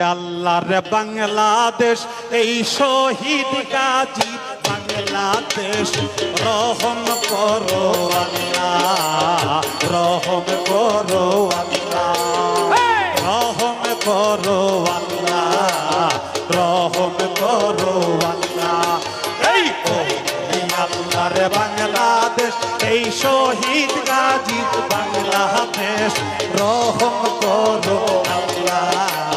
আল্লাহর বাংলাদেশ, এই শহীদ গাজী বাংলাদেশ, রহম করো আল্লাহ, রহম করো আল্লাহ, রহম করো আল্লাহ, রহম করো আল্লাহ। এই আল্লাহর বাংলাদেশ, এই শহীদ গাজী বাংলাদেশ, রহম করো আল্লাহ।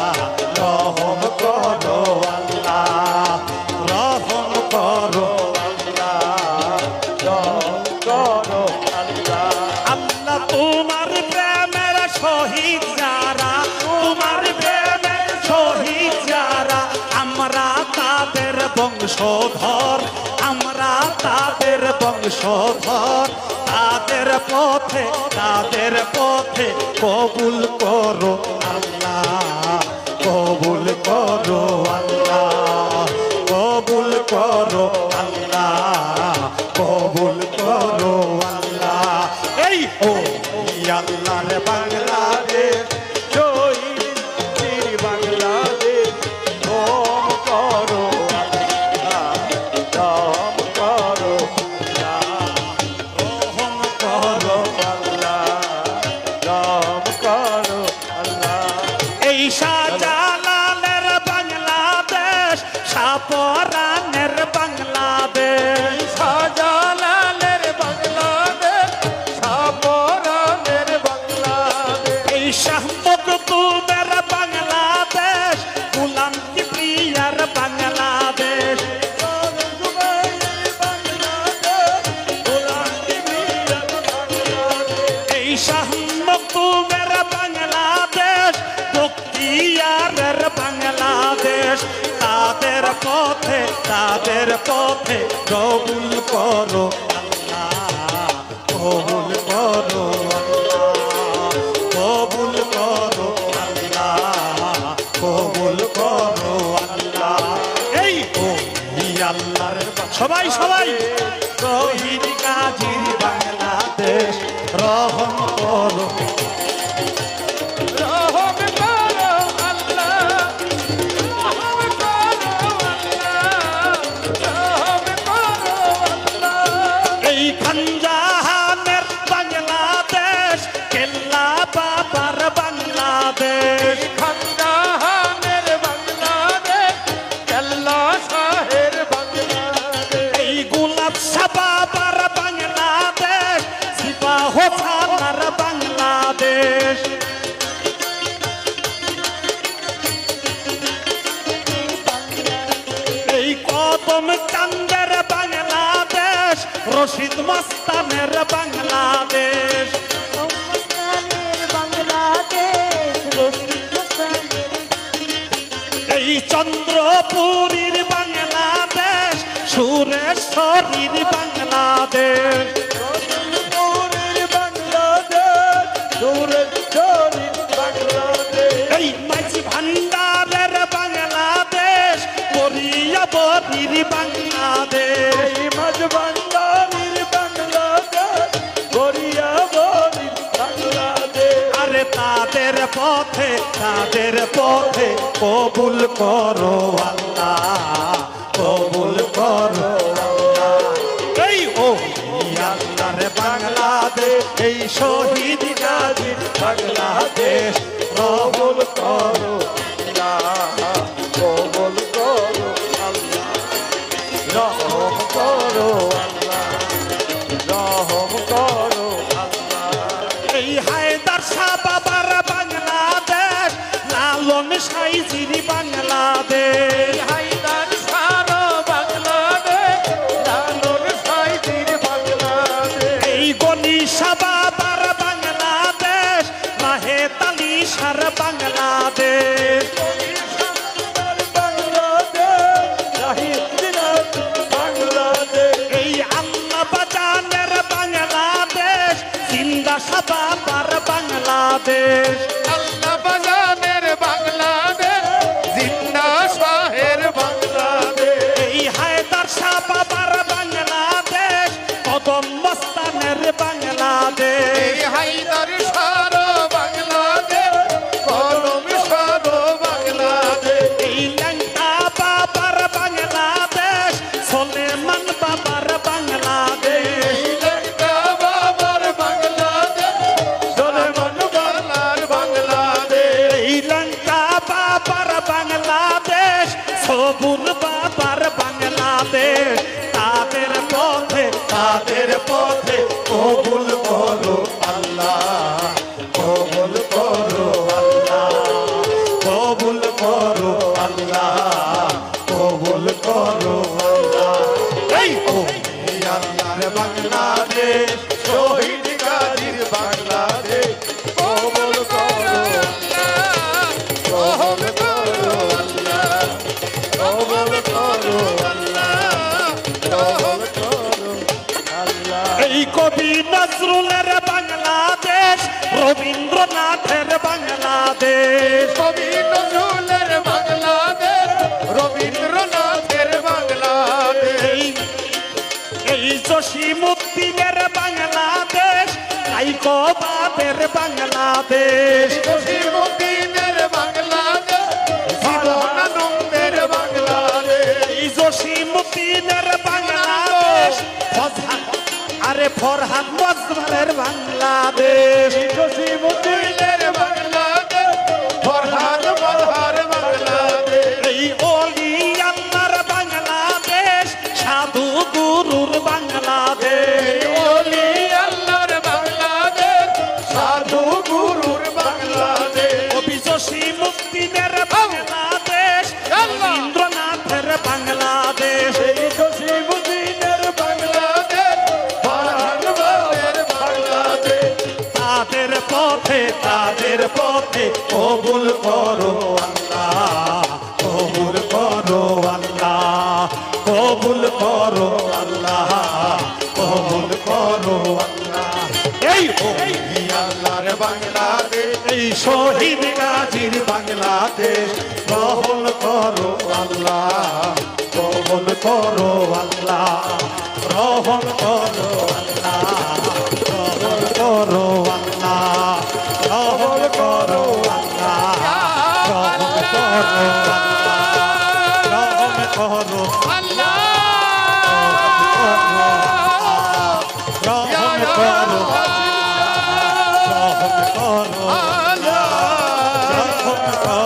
বংশধর আমরা তাদের বংশধর। তাদের পথে তাদের পথে কবুল করো আল্লাহ। বক্তিয়ারের বাংলাদেশ, তাদের পথে তাদের পথে কবুল করো কবুল করো কবুল করো কবুল করো আল্লাহ। এই, ও সবাই সবাই। কদম চান্দের বাংলাদেশ রশিদ মস্তানের বাংলাদেশ। এই চন্দ্রপুরীর বাংলাদেশ সুরেশ্বরীর বাংলাদেশ। বাংলাদেশ। বাংলাদেশ। মাঝ বাংলাদেশ আরে তাদের পথে তাদের পথে কবুল করো আল্লাহ কবুল করো এই ও আল্লাহর বাংলাদেশ এই শহীদ গাজীর বাংলাদেশ কবুল করো সাইজির বাংলাদেশ। বাবার বাংলাদেশ সবুন বাবার বাংলাদেশ। তাদের পথে তাদের পথে কবুল করো আল্লাহ, কবুল করো আল্লাহ, কবুল করো আল্লাহ, কবুল করো আল্লাহ। এই ও আল্লাহর বাংলাদেশ, শহীদ কাজীর বাংলাদেশ, কবুল করো আল্লাহ রবীন্দ্রনাথের বাংলাদেশ। কবি নজরুলের বাংলাদেশ রবীন্দ্রনাথের বাংলাদেশ। এই জসিমুদ্দিনের বাংলাদেশ বাংলাদেশ। জসিমুদ্দিনের ফরহাদ মজমারের বাংলাদেশ। জসিমুদ্দিনের বাংলাদেশ ফরহাদ মলহার বাংলাদেশ। এই অলি আল্লাহর বাংলাদেশ সাধু গুরুর বাংলাদেশ। ওলি আল্লাহর বাংলাদেশ সাধু গুরুর বাংলাদেশ। কবি জসিমুদ্দিনের শহীদ গাজীর বাংলাদেশ গ্রহণ করো আল্লাহ কবুল করো আল্লাহ, গ্রহণ করো আল্লাহ, গ্রহণ করো আল্লাহ, গ্রহণ করো আল্লাহ, গ্রহণ করো আল্লাহ, গ্রহণ করো গ্রহণ করো গ্রহণ করো গ্রহণ করো